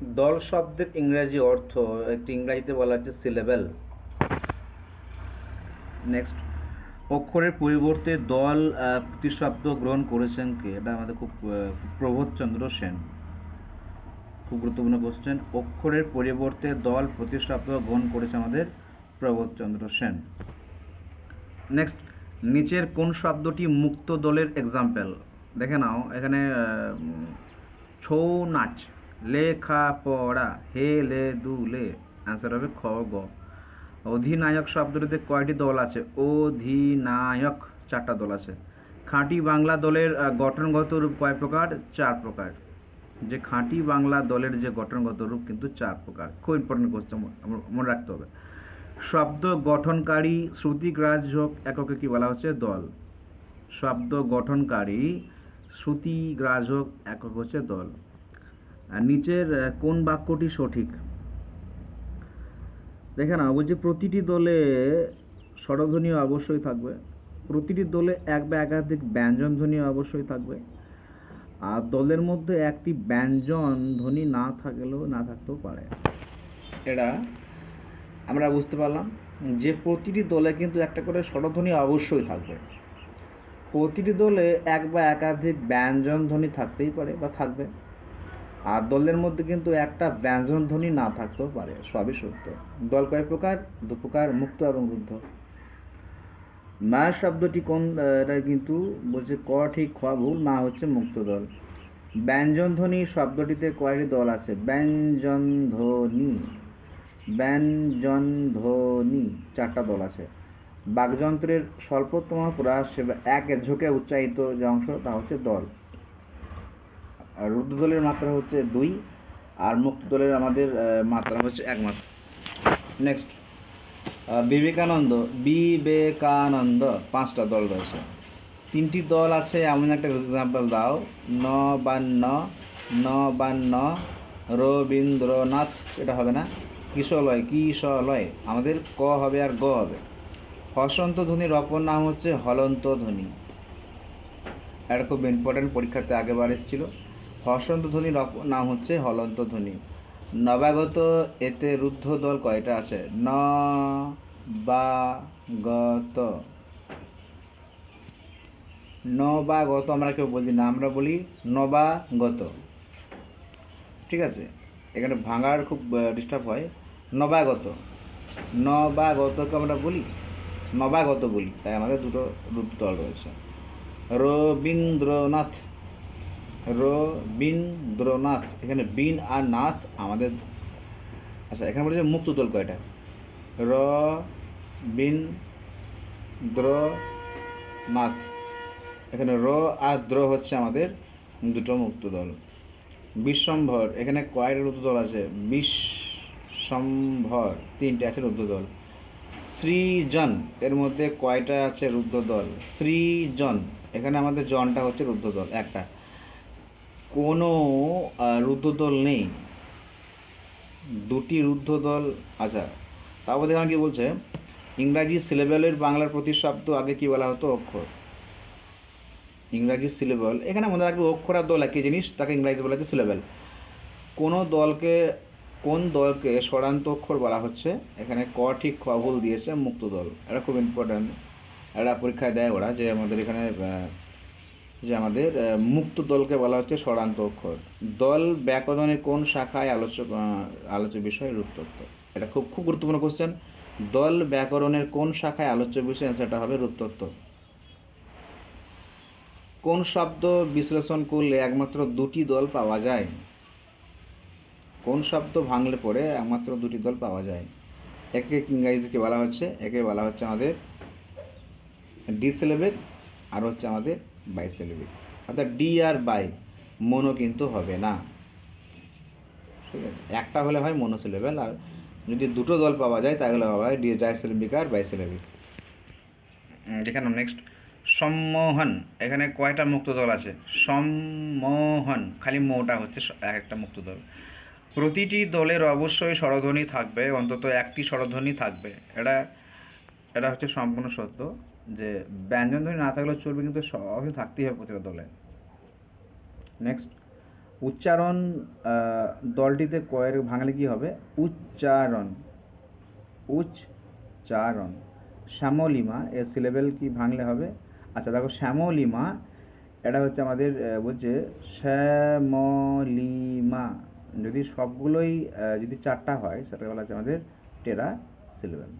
দল শব্দের ইংরেজি অর্থ একটি ইংরেজিতে বলা হচ্ছে সিলেবেল নেক্সট অক্ষরের পরিবর্তে দল প্রতিশব্দ গ্রহণ করেছেন কে? এটা আমাদের খুব প্রবোধচন্দ্র সেন। খুব গুরুত্বপূর্ণ কোশ্চেন অক্ষরের পরিবর্তে দল, প্রতিশব্দ গ্রহণ করেছে আমাদের প্রবোধচন্দ্র সেন। নেক্সট নিচের কোন শব্দটি মুক্ত দলের এক্সাম্পল দেখে নাও, এখানে ছৌ নাচ। লেখা পড়া হে লে দু লে। অ্যান্সার হবে খ, গ। অধিনায়ক শব্দটিতে কয়টি দল আছে? অধিনায়ক চারটা দল আছে। খাঁটি বাংলা দলের গঠনগত রূপ কয় প্রকার? চার প্রকার। যে খাঁটি বাংলা দলের যে গঠনগত রূপ কিন্তু চার প্রকার। খুব ইম্পর্টেন্ট কোশ্চেন মনে রাখতে হবে। শব্দ গঠনকারী শ্রুতিগ্রাহক এককে কি বলা হচ্ছে? দল। শব্দ গঠনকারী শ্রুতিগ্রাহক একক হচ্ছে দল। নিচের কোন বাক্যটি সঠিক? দেখে না বলছি প্রতিটি দলে স্বরধ্বনি অবশ্যই থাকবে। প্রতিটি দলে এক বা একাধিক ব্যঞ্জন ধ্বনি অবশ্যই থাকবে। আর দলের মধ্যে একটি ব্যঞ্জন ধ্বনি না থাকলেও, না থাকতেও পারে। এটা আমরা বুঝতে পারলাম যে প্রতিটি দলে কিন্তু একটা করে স্বরধ্বনি অবশ্যই থাকবে। প্রতিটি দলে এক বা একাধিক ব্যঞ্জন ধ্বনি থাকতেই পারে বা থাকবে। আর দলের মধ্যে কিন্তু একটা ব্যঞ্জন ধ্বনি না থাকতেও পারে, সবই সত্য। দল কয় প্রকার? দু প্রকার, মুক্ত এবং রুদ্ধ। মা শব্দটি কোন কিন্তু বলছে ক ঠিক, খ ভুল, মা হচ্ছে মুক্ত দল। ব্যঞ্জন ধ্বনি শব্দটিতে কয়টি দল আছে। ব্যঞ্জন ধ্বনি। ব্যঞ্জন ধ্বনি, চারটা দল আছে। বাকযন্ত্রের স্বল্পতম প্রয়াস এক ঝোঁকে উচ্চারিত যে অংশ, তা হচ্ছে দল। রুদ্র দলের মাত্রা হচ্ছে দুই, আর মুক্ত দলের আমাদের মাত্রা হচ্ছে এক মাত্রা। নেক্সট বিবেকানন্দ বিবেকানন্দ, পাঁচটা দল রয়েছে। তিনটি দল আছে, এমন একটা এক্সাম্পল দাও। নবান্ন নবান্ন, রবীন্দ্রনাথ, এটা হবে না, কিশলয় কিশলয়। আমাদের ক হবে আর গ হবে। হসন্ত ধ্বনির অপর নাম হচ্ছে হলন্ত ধ্বনি। এটা খুব ইম্পর্টেন্ট পরীক্ষাতে আগেবার এসেছিল। হসন্ত ধ্বনির নাম হচ্ছে হলন্ত ধ্বনি। নবাগত এতে রুদ্ধ দল কয়টা আছে? ন, বা, গত। নবাগত আমরা কেউ বলি না, আমরা বলি নবাগত। ঠিক আছে? এখানে ভাঙার খুব ডিস্টার্ব হয়। নবাগত। নবাগতকে আমরা বলি? নবাগত বলি। তাই আমাদের দুটো রুদ্ধ দল রয়েছে। রবীন্দ্রনাথ রবীন্দ্রনাথ। এখানে বিন আর নাথ আমাদের আচ্ছা এখানে বলেছে মুক্ত দল কয়টা? র বিন দ্র এখানে র আর দ্র হচ্ছে আমাদের দুটো মুক্ত দল বিশ্বম্ভর, এখানে কয়টা রুদ্র দল আছে। বিশ্বম্ভর, তিনটে আছে রুদ্ধ দল সৃজন, এর মধ্যে কয়টা আছে রুদ্ধ দল সৃজন, এখানে আমাদের জনটা হচ্ছে রুদ্ধ দল একটা। কোনো আহ, রুদ্রদল নেই। দুটি রুদ্রদল আচ্ছা তারপর দেখলাম কি বলছে ইংরাজি সিলেবেলের বাংলার প্রতিশব্দ আগে কি বলা হতো? অক্ষর। ইংরাজি সিলেবল এখানে মনে রাখবে অক্ষর আর দল একই জিনিস তাকে ইংরাজিতে বলা হচ্ছে সিলেবেল। কোনো দলকে কোন দলকে স্বরান্ত অক্ষর বলা হচ্ছে? এখানে ক ঠিক খ ভুল দিয়েছে মুক্ত দল। এটা খুব ইম্পর্ট্যান্ট এটা পরীক্ষায় দেয় ওরা যে আমাদের এখানে যে আমাদের মুক্ত দলকে বলা হচ্ছে স্বরান্ত অক্ষর। দল ব্যাকরণের কোন শাখায় আলোচক আহ, আলোচ্য বিষয় রূপতত্ত্ব এটা খুব খুব গুরুত্বপূর্ণ কোশ্চেন দল ব্যাকরণের কোন শাখায় আলোচ্য বিষয় সেটা হবে রূপতত্ত্ব কোন শব্দ বিশ্লেষণ করলে একমাত্র দুটি দল পাওয়া যায়? কোন শব্দ ভাঙলে পরে একমাত্র দুটি দল পাওয়া যায়? একে ইংরাজিকে বলা হচ্ছে একে বলা হচ্ছে আমাদের ডিসিলেবেল আর হচ্ছে আমাদের বাইসিলেবেল অর্থাৎ ডি আর বাই মনো কিন্তু হবে না। ঠিক আছে? একটা হলে হয় মনোসিলেবেল আর যদি দুটো দল পাওয়া যায়, তাহলে হবে ডি ডাইসিলেবিক আর বাইসিলেবিক। যেখানে নেক্সট সম্মোহন। এখানে কয়টা মুক্ত দল আছে? সম্মোহন। খালি মোটা হচ্ছে এক একটা মুক্ত দল। প্রতিটি দলের অবশ্যই স্বরধ্বনি থাকবে, অন্তত একটি স্বরধ্বনি থাকবে। এটা এটা হচ্ছে সম্পূর্ণ সত্য যে ব্যঞ্জন ধ্বনি না থাকলেও চলবে কিন্তু অবশ্যই থাকতেই হবে প্রতিটা দলে। নেক্সট উচ্চারণ দলটিতে কয়ের ভাঙলে কি হবে? উচ্চারণ। উচ্চারণ। শ্যামলিমা, এর সিলেবেল কি ভাঙলে হবে? আচ্ছা দেখো শ্যামলিমা, এটা হচ্ছে আমাদের বলছে শ্যামলিমা। যদি সবগুলোই যদি চারটা হয়, সেটা বলা হচ্ছে আমাদের টেরা সিলেবেল